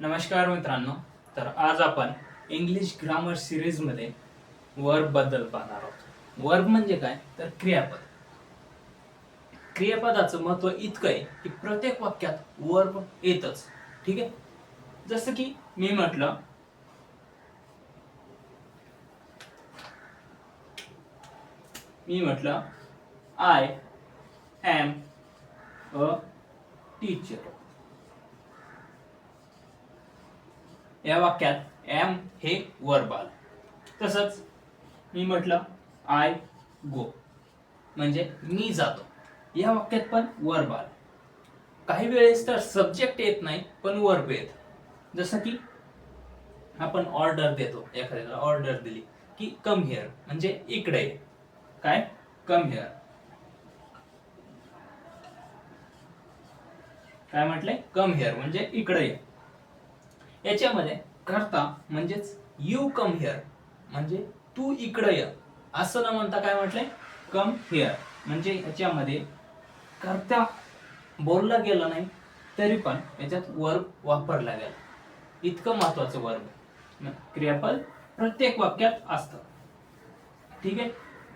नमस्कार मित्रांनो तर आज आपण इंग्लिश ग्रामर सिरीजमध्ये वर्बबद्दल पाहणार आहोत. वर्ब म्हणजे काय? तर क्रियापद. क्रियापदाचं महत्त्व इतकं आहे की प्रत्येक वाक्यात वर्ब येतच. ठीक आहे? जसं की मी म्हटलं मी म्हटलं आय एम अ टीचर या वाक्यात एम हे वर्ब आलं तसंच मी म्हटलं आय गो म्हणजे मी जातो. या वाक्यात पण वर्ब आलं काही वेळेस तर सब्जेक्ट येत नाही पण वर्ब येत. जसं की आपण ऑर्डर देतो एखाद्याला ऑर्डर दिली की कम हिअर म्हणजे इकडे ये. काय? कम हिअर काय म्हटलंय? कम हिअर म्हणजे इकडे ये. याच्यामध्ये करता म्हणजेच यू कम हिअर म्हणजे तू इकडं ये. असं न म्हणता काय म्हटलंय कम हिअर म्हणजे याच्यामध्ये करता बोलला गेला नाही तरी पण याच्यात वर्ब वापरला गेला. इतकं महत्वाचं वर्ब क्रियापद प्रत्येक वाक्यात असतं. ठीक आहे?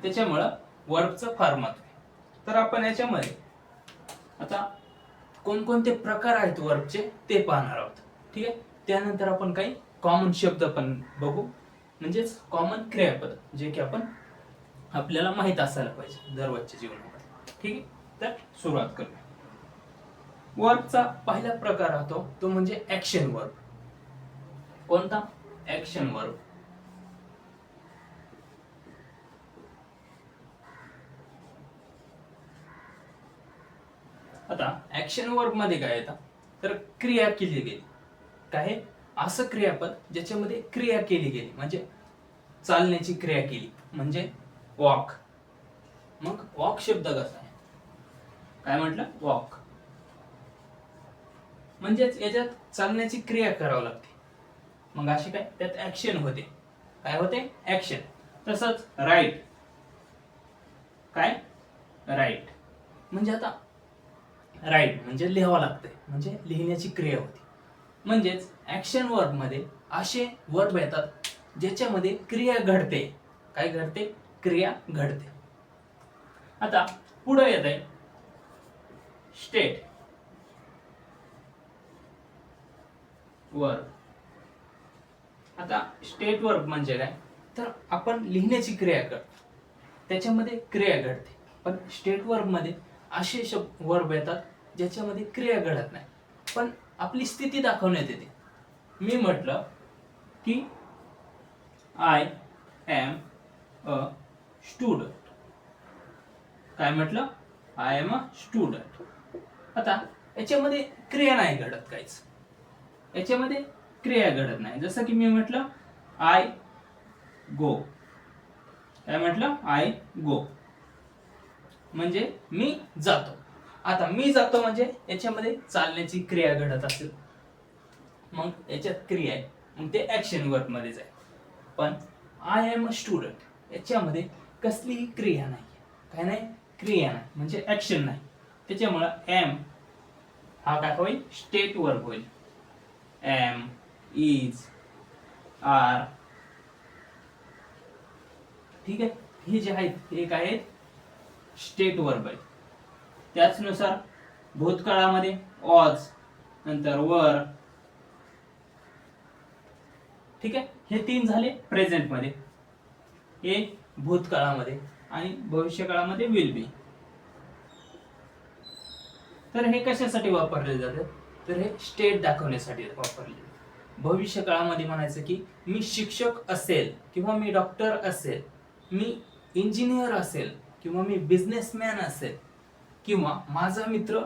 त्याच्यामुळं वर्बचं फार महत्त्व आहे. तर आपण याच्यामध्ये आता कोणकोणते प्रकार आहेत वर्बचे ते पाहणार आहोत. ठीक आहे? त्यानंतर आपण काही कॉमन शब्द पण बघू. म्हणजेच कॉमन क्रियापद जे की आपण आपल्याला माहीत असायला पाहिजे दररोजच्या जीवनामध्ये. ठीक आहे? तर सुरुवात करूया. वर्बचा पहिला प्रकार राहतो तो म्हणजे ऍक्शन वर्ब कोणता? ऍक्शन वर्ब आता ऍक्शन वर्बमध्ये काय येतं? तर क्रिया केली गेली. काय असं क्रियापद ज्याच्यामध्ये क्रिया केली गेली म्हणजे चालण्याची क्रिया केली म्हणजे वॉक मग वॉक शब्द कसा आहे? काय म्हटलं? वॉक म्हणजेच याच्यात चालण्याची क्रिया करावी लागते. मग अशी काय? त्यात ऍक्शन होते. काय होते? ऍक्शन तसंच राईट काय? राईट म्हणजे आता राईट म्हणजे लिहावं लागतंय. म्हणजे लिहिण्याची क्रिया होती. म्हणजेच ऍक्शन वर्बमध्ये असे वर्ब येतात ज्याच्यामध्ये क्रिया घडते. काय घडते? क्रिया घडते. आता पुढे येत आहे. स्टेट वर्ब आता स्टेट वर्ब म्हणजे काय? तर आपण लिहिण्याची क्रिया करतो त्याच्यामध्ये क्रिया घडते. पण स्टेट वर्बमध्ये असे शब्द वर्ब येतात ज्याच्यामध्ये क्रिया घडत नाही. पण आपली स्थिती दाखवण्यात येते. मी म्हटलं की आय एम अ स्टुडंट काय म्हटलं? आय एम अ स्टुडंट आता याच्यामध्ये क्रिया नाही घडत काहीच. याच्यामध्ये क्रिया घडत नाही. जसं की मी म्हटलं आय गो काय म्हटलं? आय गो म्हणजे मी जातो. आता मी जातो म्हणजे याच्यामध्ये चालण्याची क्रिया घडत असेल. मग याच्यात क्रिया आहे. मग ते ऍक्शन वर्क मध्येच आहे. पण आय एम अ स्टुडंट याच्यामध्ये कसलीही क्रिया नाही. काय नाही? क्रिया नाही. म्हणजे ऍक्शन नाही. त्याच्यामुळं एम हा काय होईल? स्टेट वर्क होईल. एम इज आर ठीक आहे? हे जे आहेत हे काय आहेत? स्टेट वर्ब आहेत. त्याचनुसार भूतकाळामध्ये ऑज नंतर वर. ठीक आहे? हे तीन झाले प्रेझेंटमध्ये हे भूतकाळामध्ये आणि भविष्यकाळामध्ये विल बी तर हे कशासाठी वापरले जाते? तर हे स्टेट दाखवण्यासाठी वापरले जाते. भविष्य काळामध्ये म्हणायचं की मी शिक्षक असेल किंवा मी डॉक्टर असेल मी इंजिनियर असेल किंवा मी बिझनेसमॅन असेल किंवा माझा मित्र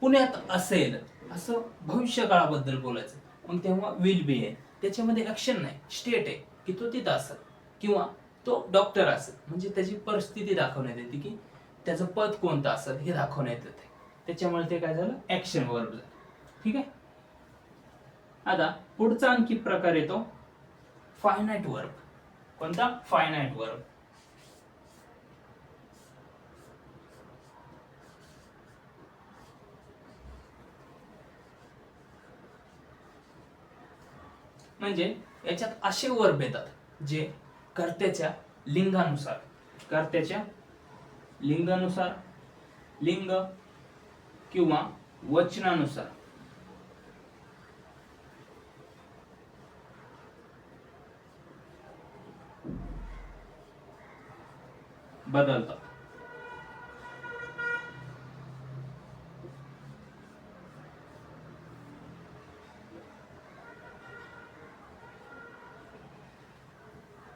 पुण्यात असेल असं भविष्य काळाबद्दल बोलायचं मग तेव्हा विल बी आहे. त्याच्यामध्ये ऍक्शन नाही. स्टेट आहे की तो तिथं असेल किंवा तो डॉक्टर असेल. म्हणजे त्याची परिस्थिती दाखवण्यात येते की त्याचं पद कोणतं असेल हे दाखवण्यात येते. त्याच्यामुळे ते काय झालं? ऍक्शन वर्ब झालं. ठीक आहे? आता पुढचा आणखी प्रकार येतो. फायनाईट वर्ब कोणता? फायनाईट वर्ब म्हणजे याच्यात असे वर्ब येतात जे कर्त्याच्या लिंगानुसार कर्त्याच्या लिंगानुसार लिंग किंवा वचनानुसार. बदलतात.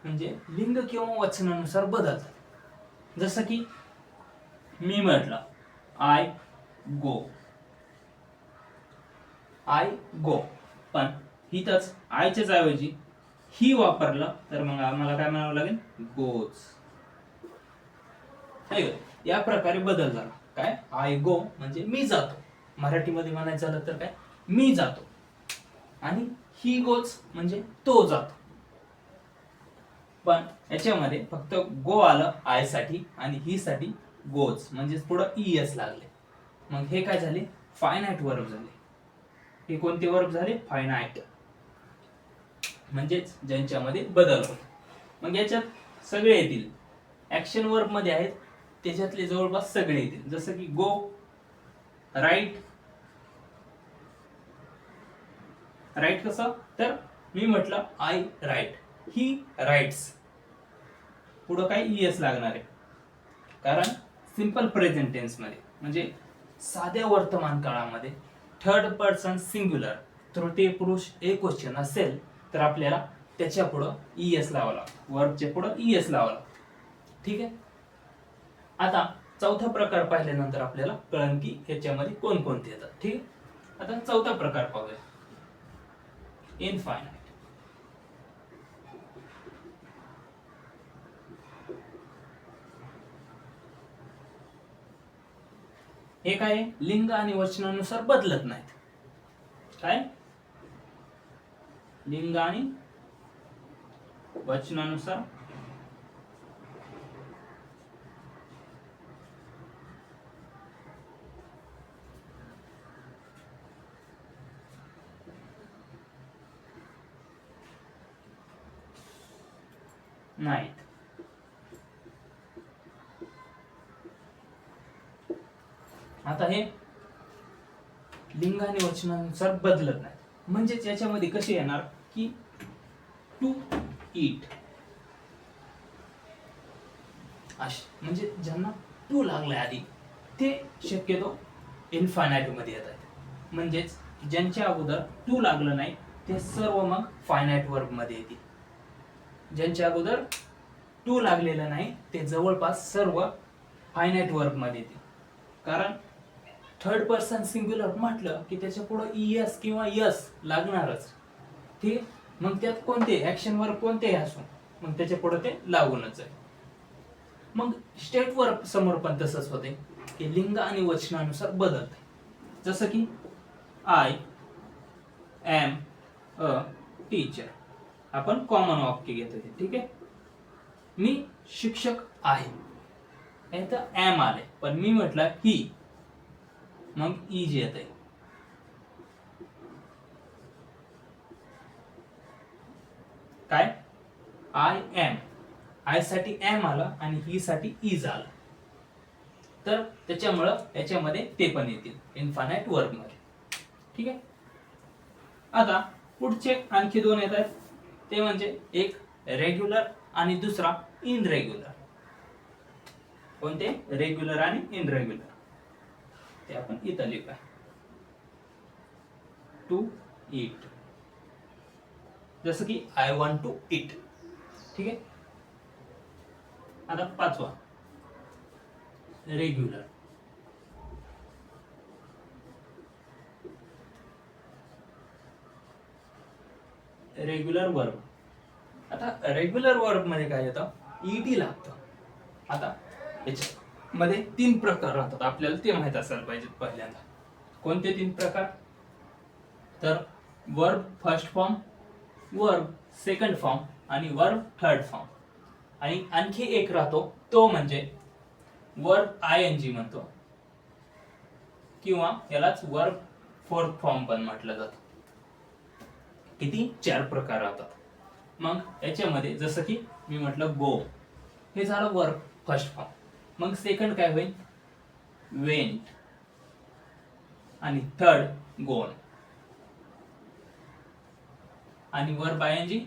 म्हणजे लिंग किंवा वचनानुसार बदलतात. जसं की मी म्हटलं आय गो आय गो पण हिथंच आयच्याच ऐवजी ही वापरलं तर मग आम्हाला काय म्हणावं लागेल? गोज है या प्रकारे बदल झाला. काय? आय गो म्हणजे मी जातो. मराठीमध्ये म्हणायचं झालं तर काय? मी जातो. आणि ही गोच म्हणजे तो जातो. पण याच्यामध्ये फक्त गो आलं आयसाठी आणि ही साठी गोज म्हणजे पुढं ई एस लागले. मग हे काय झाले? फायनाईट वर्ब झाले. हे कोणते वर्ब झाले? फायनाईट म्हणजेच ज्यांच्यामध्ये बदल होतो. मग याच्यात सगळे येतील. ऍक्शन वर्बमध्ये आहेत. त्याच्यातले जवळपास सगळे येतील. जसं की गो राईट राईट कसं? तर मी म्हटलं आय राईट ही राईट्स पुढं काय ई एस लागणार आहे? कारण सिंपल प्रेझेंट टेन्समध्ये म्हणजे साध्या वर्तमान काळामध्ये थर्ड पर्सन सिंग्युलर तृतीय पुरुष एक क्वेश्चन असेल तर आपल्याला त्याच्या पुढं ई एस लावा लागतं. वर्बच्या पुढं ई एस लावा लागतं. ठीक आहे? आता चौथा प्रकार पाहिल्यानंतर आपल्याला कळन की ह्याच्यामध्ये कोणकोणते येतात. ठीक आहे? आता चौथा प्रकार पाहूया. इनफायनाईट हे काय लिंग आणि वचनानुसार बदलत नाहीत. काय? लिंग आणि वचनानुसार नाहीत. आता हे लिंग आणि वचनानुसार बदलत नाही. म्हणजेच याच्यामध्ये कसे येणार? की टू इट असे म्हणजे ज्यांना टू लागलाय आधी ते शक्यतो इनफायनाईटमध्ये येत आहेत म्हणजेच ज्यांच्या अगोदर टू लागलं नाही ते सर्व मग फायनाईट वर्बमध्ये येतील. ज्यांच्या अगोदर टू लागलेलं नाही ते जवळपास सर्व फायनाईट वर्बमध्ये येतील. कारण थर्ड पर्सन सिंग्युलर म्हटलं की त्याच्या पुढं ई एस किंवा यस लागणारच. ठीक आहे? मग त्यात कोणते? ऍक्शन कोणतेही कोणते असो मग त्याच्या पुढे ते लागूनच आहे. मग स्टेट वर्ब समोर पण तसंच होते की लिंग आणि वचनानुसार बदलते जसं की आय एम अ टीचर आपण कॉमन वाक्य घेतो ठीक आहे? मी शिक्षक आहे. तर एम आले पण मी म्हटलं ही मग ई जे येत आहे काय? आय एम आयसाठी एम आलं आणि ही साठी ई झालं तर त्याच्यामुळं याच्यामध्ये ते पण येतील. इन्फानाईट वर्कमध्ये. ठीक आहे? आता पुढचे आणखी दोन येत आहेत. ते म्हणजे एक रेग्युलर आणि दुसरा इनरेग्युलर कोणते? रेग्युलर आणि इनरेग्युलर ते आपण इथं लिहूया. टू इट जसं की आय वॉन्ट टू इट ठीक आहे? आता पाचवा. रेग्युलर रेग्युलर वर्ब आता रेग्युलर वर्बमध्ये काय येतं? ईटी लागतं. आता मध्ये तीन प्रकार राहतात. आपल्याला ते माहीत असायला पाहिजेत पहिल्यांदा. कोणते तीन प्रकार? तर verb first form verb second form आणि वर्ब थर्ड फॉर्म आणि आणखी एक राहतो तो म्हणजे वर्ब आय एन जी म्हणतो. किंवा यालाच वर्ब फोर्थ फॉर्म पण म्हटलं जातं. किती? चार प्रकार राहतात. मग याच्यामध्ये जसं की मी म्हटलं गो हे झालं वर्क फर्स्ट फॉर्म मग सेकंड काय होईल? वेंट आणि थर्ड गोन आणि वर बायंजी?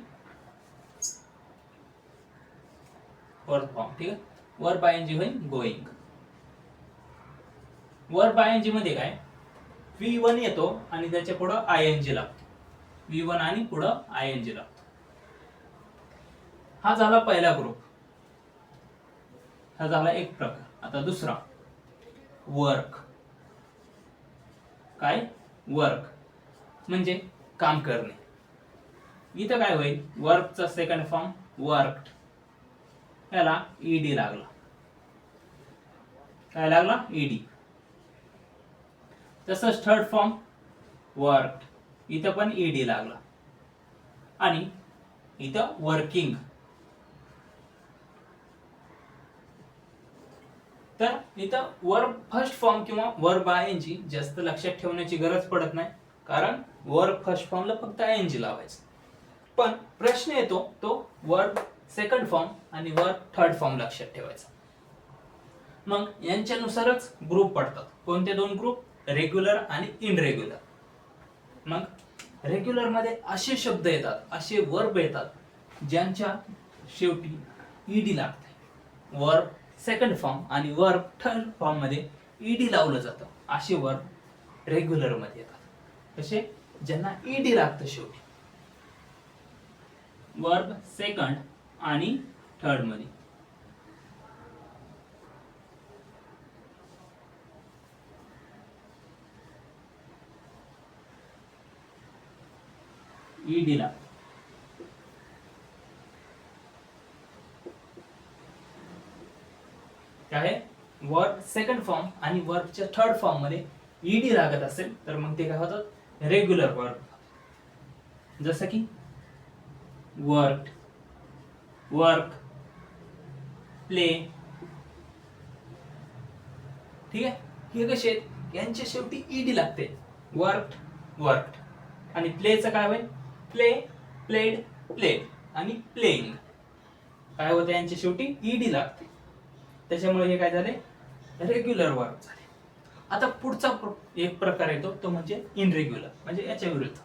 वर फॉर्म ठीक आहे? वर बायंजी होईल गोईंग वर बायंजी मध्ये काय? व्ही वन येतो आणि त्याच्या पुढं आय एन जी लागतो व्ही वन आणि पुढं आय एन जी लागतो हा झाला पहिला ग्रुप हा झाला एक प्रकार. आता दुसरा. वर्क काय? वर्क म्हणजे काम करणे. इथं काय होईल? वर्कचा सेकंड फॉर्म वर्क याला ईडी लागला. काय लागला? ईडी तसंच थर्ड फॉर्म वर्क इथं पण ईडी लागला. आणि इथं वर्किंग तर इथं वर्ब फर्स्ट फॉर्म किंवा वर्ब आय एन जी जास्त लक्षात ठेवण्याची गरज पडत नाही. कारण वर्ब फर्स्ट फॉर्मला फक्त आय एन जी लावायचं. पण प्रश्न येतो तो वर्ब सेकंड फॉर्म आणि वर्ब थर्ड फॉर्म लक्षात ठेवायचा. मग यांच्यानुसारच ग्रुप पडतात. कोणते दोन ग्रुप रेग्युलर आणि इनरेग्युलर मग रेग्युलरमध्ये असे शब्द येतात असे वर्ब येतात ज्यांच्या शेवटी ईडी लागते. वर्ब सेकंड फॉर्म आणि वर्ब थर्ड फॉर्ममध्ये ईडी लावलं जातं. असे वर्ब रेग्युलरमध्ये येतात. कसे? ज्यांना ईडी लागतं शेवटी. वर्ब सेकंड आणि थर्डमध्ये. ईडी लागतं. काय आहे? वर्ब सेकंड फॉर्म आणि वर्बच्या थर्ड फॉर्ममध्ये ईडी लागत असेल तर मग ते काय होतात? रेग्युलर वर्ब जसं की वर्क वर्क प्ले ठीक आहे? हे कसे आहेत? यांच्या शेवटी ईडी लागते. वर्क वर्क आणि प्लेचं काय होईल? प्ले प्लेड प्लेड आणि प्लेइंग काय होतं? यांच्या शेवटी ईडी लागते. त्याच्यामुळे हे काय झाले? रेग्युलर वर्क झाले. आता पुढचा एक प्रकार येतो तो म्हणजे इनरेग्युलर म्हणजे याच्या विरुद्ध.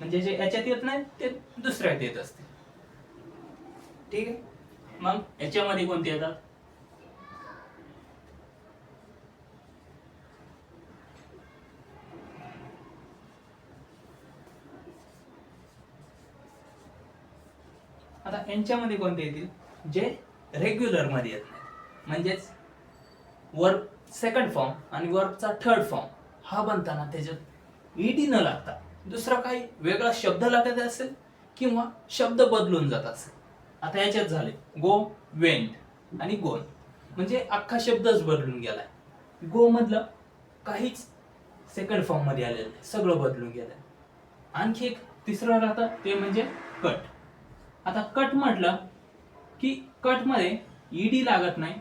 म्हणजे जे याच्यात येत नाही ते दुसऱ्यात येत असते. ठीक आहे? मग याच्यामध्ये कोणते येतात? आता यांच्यामध्ये कोणते येतील? जे रेग्युलरमध्ये येत नाही. म्हणजेच वर्क सेकंड फॉर्म आणि वर्कचा थर्ड फॉर्म हा बनताना त्याच्यात ईडी न लागता दुसरा काही वेगळा शब्द लागत असेल किंवा शब्द बदलून जात असेल. आता याच्यात झाले गो वेंट आणि गोन म्हणजे अख्खा शब्दच बदलून गेलाय. गो मधलं काहीच सेकंड फॉर्ममध्ये आलेलं नाही. सगळं बदलून गेलंय. आणखी एक तिसरं राहतं ते म्हणजे कट आता कट म्हटलं की कटमध्ये ईडी लागत नाही.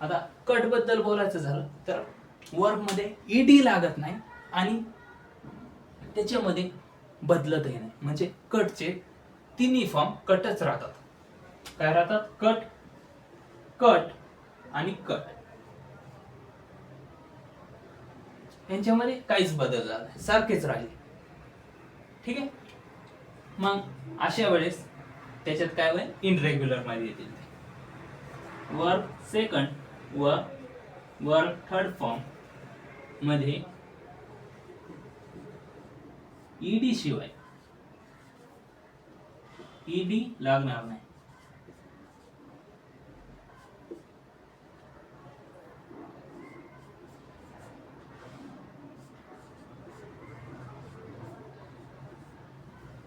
आता कटबद्दल बोलायचं झालं तर वर्कमध्ये ईडी लागत नाही आणि त्याच्यामध्ये बदलतही नाही. म्हणजे कटचे तिन्ही फॉर्म कटच राहतात. काय राहतात? कट कट आणि कट यांच्यामध्ये काहीच बदल झाला नाही. सारखेच राहिले. ठीक आहे? मग अशा वेळेस त्याच्यात काय होईल? इनरेग्युलरमध्ये येतील वर्क सेकंड व वर थर्ड फॉर्ममध्ये ईडी शिवाय ईडी लागणार नाही.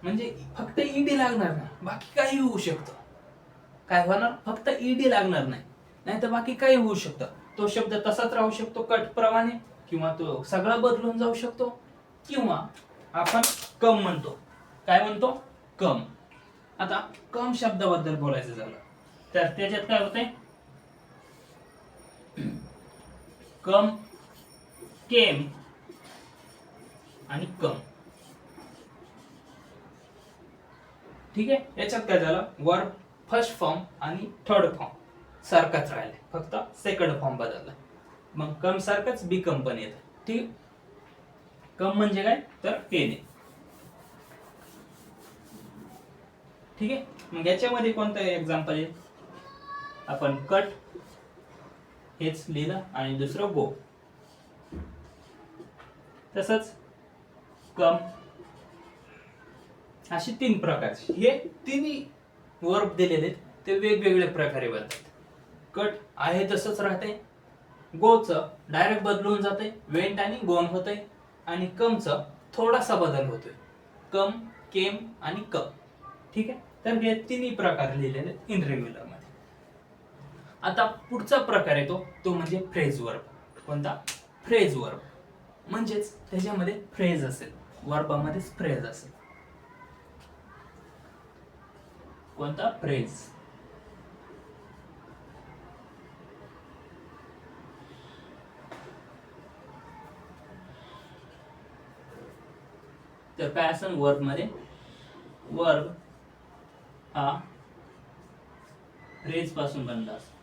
म्हणजे फक्त ईडी लागणार नाही. बाकी काही होऊ शकतं. काय होणार? फक्त ईडी लागणार नाही. नाही तर बाकी काही होऊ शकतं. तो शब्द तसाच राहू शकतो कट प्रमाणे किंवा तो सगळा बदलून जाऊ शकतो किंवा आपण कम म्हणतो. काय म्हणतो? कम. आता कम शब्दाबद्दल बोलायचं झालं. तर त्याच्यात काय होतंय? कम केम आणि कम. ठीक आहे? याच्यात काय झालं? वर्ब फर्स्ट फॉर्म आणि थर्ड फॉर्म सारखाच राहिले. फक्त सेकंड फॉर्म बदलला. मग कम सारखंच बी पण येतं. ठीक कम म्हणजे काय? तर केने ठीक आहे? मग याच्यामध्ये कोणतं एक्झाम्पल आहे? आपण कट हेच लिहिलं आणि दुसरं गो तसंच कम. असे तीन प्रकारचे हे तिन्ही वर्ब दिलेले आहेत, ते वेगवेगळ्या प्रकारे बनतात. कट आहे तसंच राहते गोच डायरेक्ट बदलून जाते वेंट आणि गोन होते आणि कमचं थोडासा बदल होतोय. कम केम आणि कप ठीक आहे? तर हे तिन्ही प्रकार लिहिलेले आहेत इन रेग्युलरमध्ये आता पुढचा प्रकार येतो तो म्हणजे फ्रेज वर्ब कोणता? फ्रेज वर्ब म्हणजेच त्याच्यामध्ये फ्रेज असेल. वर्बामध्येच फ्रेज असेल. कोणता? फ्रेज तर काय असेल वर्बमध्ये वर्ब हा फ्रेजपासून बनला असतो.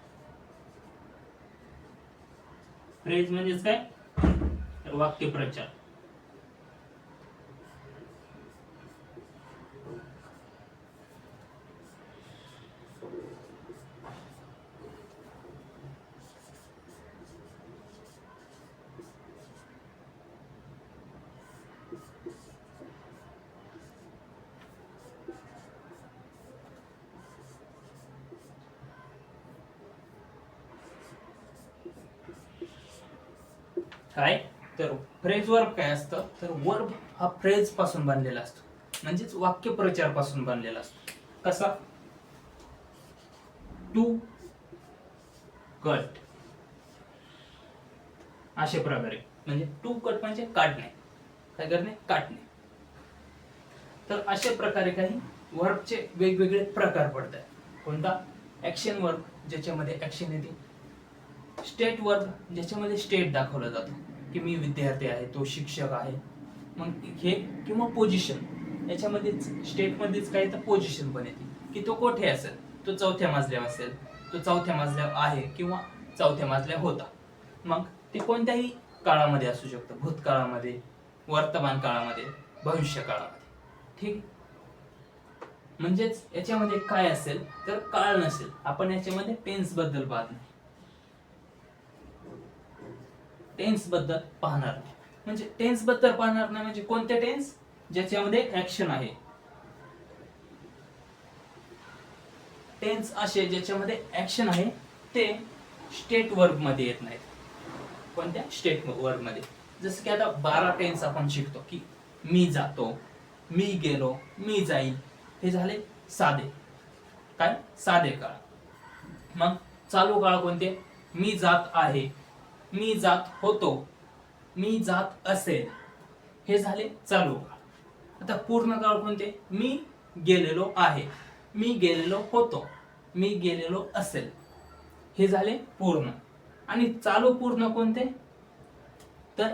फ्रेज म्हणजेच काय? तर वाक्यप्रचार. काय? तर फ्रेज वर्ब काय असतं? तर वर्ब हा फ्रेजपासून बनलेला असतो. म्हणजेच वाक्यप्रचारपासून बनलेला असतो. कसा? टू कट अशा प्रकारे. म्हणजे टू कट म्हणजे काढणे. काय करणे? काढणे. तर अशा प्रकारे काही वर्बचे वेगवेगळे प्रकार पडतात. कोणता? ऍक्शन वर्ब ज्याच्यामध्ये ऍक्शन येते. स्टेट वर्ब ज्याच्यामध्ये स्टेट दाखवलं जातो की मी विद्यार्थी आहे तो शिक्षक आहे. मग हे किंवा पोझिशन याच्यामध्येच स्टेटमध्येच काय तर पोझिशन पण येते की तो कोठे असेल? तो चौथ्या मजल्यावर असेल तो चौथ्या मजल्यावर आहे किंवा चौथ्या मजल्यावर होता. मग ते कोणत्याही काळामध्ये असू शकतं भूतकाळामध्ये वर्तमान काळामध्ये भविष्य काळामध्ये. ठीक? म्हणजेच याच्यामध्ये काय असेल तर काळ नसेल. आपण याच्यामध्ये टेन्सबद्दल पाहत नाही. टेन्सबद्दल पाहणार नाही. म्हणजे टेन्सबद्दल पाहणार नाही म्हणजे कोणते टेन्स ज्याच्यामध्ये ऍक्शन आहे. टेन्स असे ज्याच्यामध्ये ऍक्शन आहे ते स्टेट वर्बमध्ये येत नाहीत. कोणत्या? स्टेट वर्बमध्ये. जसं की आता बारा टेन्स आपण शिकतो की मी जातो मी गेलो मी जाईल. हे झाले साधे. काय? साधे काळ. मग चालू काळ कोणते? मी जात आहे. मी जात होतो. मी जात असेल. हे झाले चालू काळ. आता पूर्ण काळ कोणते? मी गेलेलो आहे. मी गेलेलो होतो. मी गेलेलो असेल. हे झाले पूर्ण. आणि चालू पूर्ण कोणते? तर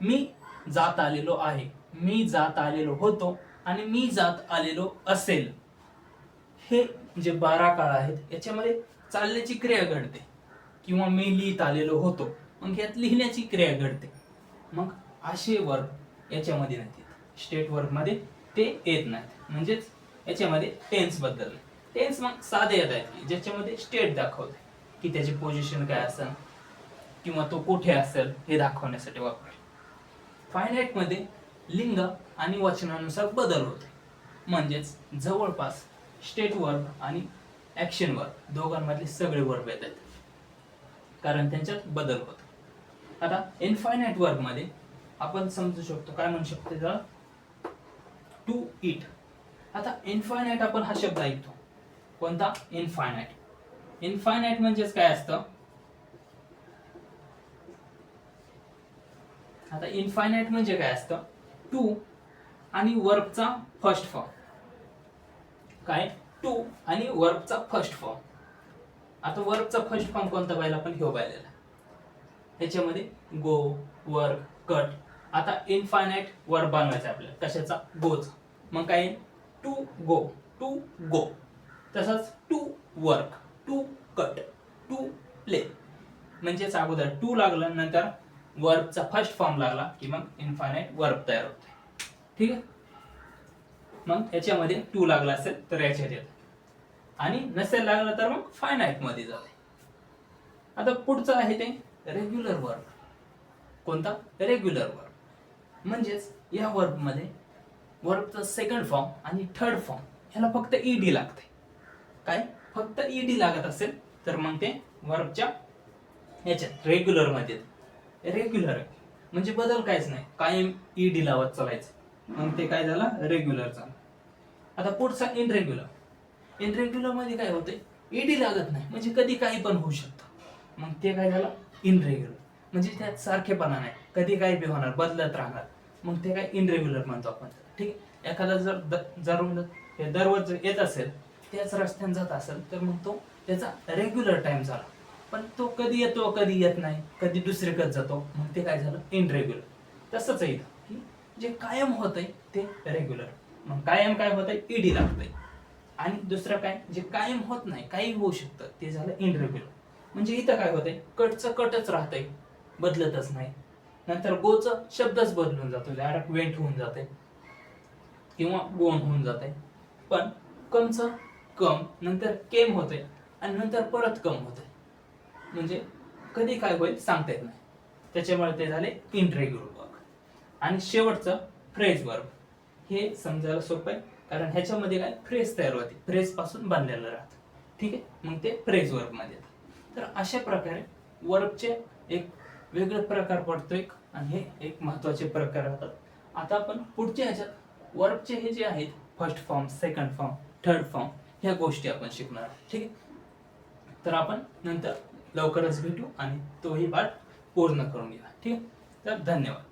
मी जात आलेलो आहे. मी जात आलेलो होतो आणि मी जात आलेलो असेल. हे जे बारा काळ आहेत याच्यामध्ये चालण्याची क्रिया घडते. किंवा मी लिहित आलेलो होतो. मग यात लिहिण्याची क्रिया घडते. मग असे वर्ब याच्यामध्ये नाहीत. स्टेट वर्कमध्ये ते येत नाहीत. म्हणजेच याच्यामध्ये टेन्सबद्दल टेन्स मग साधे येत आहेत ज्याच्यामध्ये स्टेट दाखवते. की त्याची पोझिशन काय असेल किंवा तो कुठे असेल हे दाखवण्यासाठी वापरले. फायनाईटमध्ये लिंग आणि वचनानुसार बदल होते. म्हणजेच जवळपास स्टेट वर्ब आणि ॲक्शन वर्ब दोघांमधले सगळे वर्ब येतात कारण त्यांच्यात बदल होतो आता इनफायनाईट वर्बमध्ये आपण समजू शकतो काय म्हणू शकतो त्याला? टू इट आता इन्फायनाईट आपण हा शब्द ऐकतो. कोणता? इन्फायनाईट इन्फायनाईट म्हणजेच काय असतं? आता इन्फायनाईट म्हणजे काय असतं? टू आणि वर्बचा फर्स्ट फॉर्म काय? टू आणि वर्बचा फर्स्ट फॉर्म आता वर्बचा फर्स्ट फॉर्म कोणता पाहिला आपण? घेऊ पाहिलेला. ह्याच्यामध्ये गो वर्क कट. आता इनफायनाईट वर्क बनवायचा आपल्याला. कशाचा? गोचा. मग काय टू गो. To go. तसंच to work to cut. To play. म्हणजेच अगोदर टू लागलं नंतर वर्बचा फर्स्ट फॉर्म लागला की मग इन्फायनाईट वर्ब तयार होते ठीक आहे? मग याच्यामध्ये टू लागला असेल तर याच्यात येत आणि नसेल लागलं तर मग फायनाईटमध्ये जाते आता पुढचं आहे ते रेग्युलर वर्ब कोणता? रेग्युलर वर्ब म्हणजेच या वर्कमध्ये वर्कचा वर्बचा सेकंड फॉर्म आणि थर्ड फॉर्म ह्याला फक्त ईडी लागते. काय? फक्त ईडी लागत असेल तर मग ते वर्बच्या याच्यात रेग्युलरमध्ये. रेग्युलर म्हणजे बदल काहीच नाही. कायम ईडी लावत चालायचं. मग ते काय झालं? रेग्युलर झालं. आता पुढचा इनरेग्युलर इनरेग्युलरमध्ये काय होते ईडी लागत नाही. म्हणजे कधी काही पण होऊ शकतं. मग ते काय झालं? इनरेग्युलर म्हणजे त्यात सारखेपणा नाही. कधी काही बी होणार बदलत राहणार. मग ते काय इनरेग्युलर म्हणतो आपण. ठीक आहे? एखादा जर द- जर हे दररोज येत असेल त्याच रस्त्याने जात असेल तर मग तो त्याचा रेग्युलर टाइम झाला. पण तो कधी येतो कधी येत नाही कधी दुसरीकडे जातो मग ते काय झालं? इनरेग्युलर तसंच आहे इथं. की जे कायम होतंय ते रेग्युलर मग कायम काय होतंय? ईडी लागतंय. आणि दुसरं काय? जे कायम होत नाही काही होऊ शकतं ते झालं इनरेग्युलर म्हणजे इथं काय होतंय? कटचं कटच राहतंय. बदलतच नाही. नंतर गोचं शब्दच बदलून जातो डायरेक्ट वेंट होऊन जाते किंवा गोन होऊन जाते पण कमचं कम नंतर केम होते आणि नंतर परत कम होते म्हणजे कधी काय होईल सांगता येत नाही. त्याच्यामुळे ते झाले इनरेग्युलर वर्क आणि शेवटचं फ्रेज वर्ब हे समजायला सोपं आहे. कारण ह्याच्यामध्ये काय? फ्रेज तयार होते. फ्रेजपासून बनलेलं राहतं. ठीक आहे? मग ते फ्रेज वर्बमध्ये येतं. तर अशा प्रकारे वर्बचे एक वेगळे प्रकार पडतो एक आणि हे एक महत्त्वाचे प्रकार राहतात. आता आपण पुढच्या ह्याच्यात वर्बचे हे जे आहेत first form second form third form ह्या गोष्टी आपण शिकणार ठीक आहे? तर आपण नंतर लवकरच भेटू आणि तोही पाठ पूर्ण करून घ्या. ठीक आहे? तर धन्यवाद.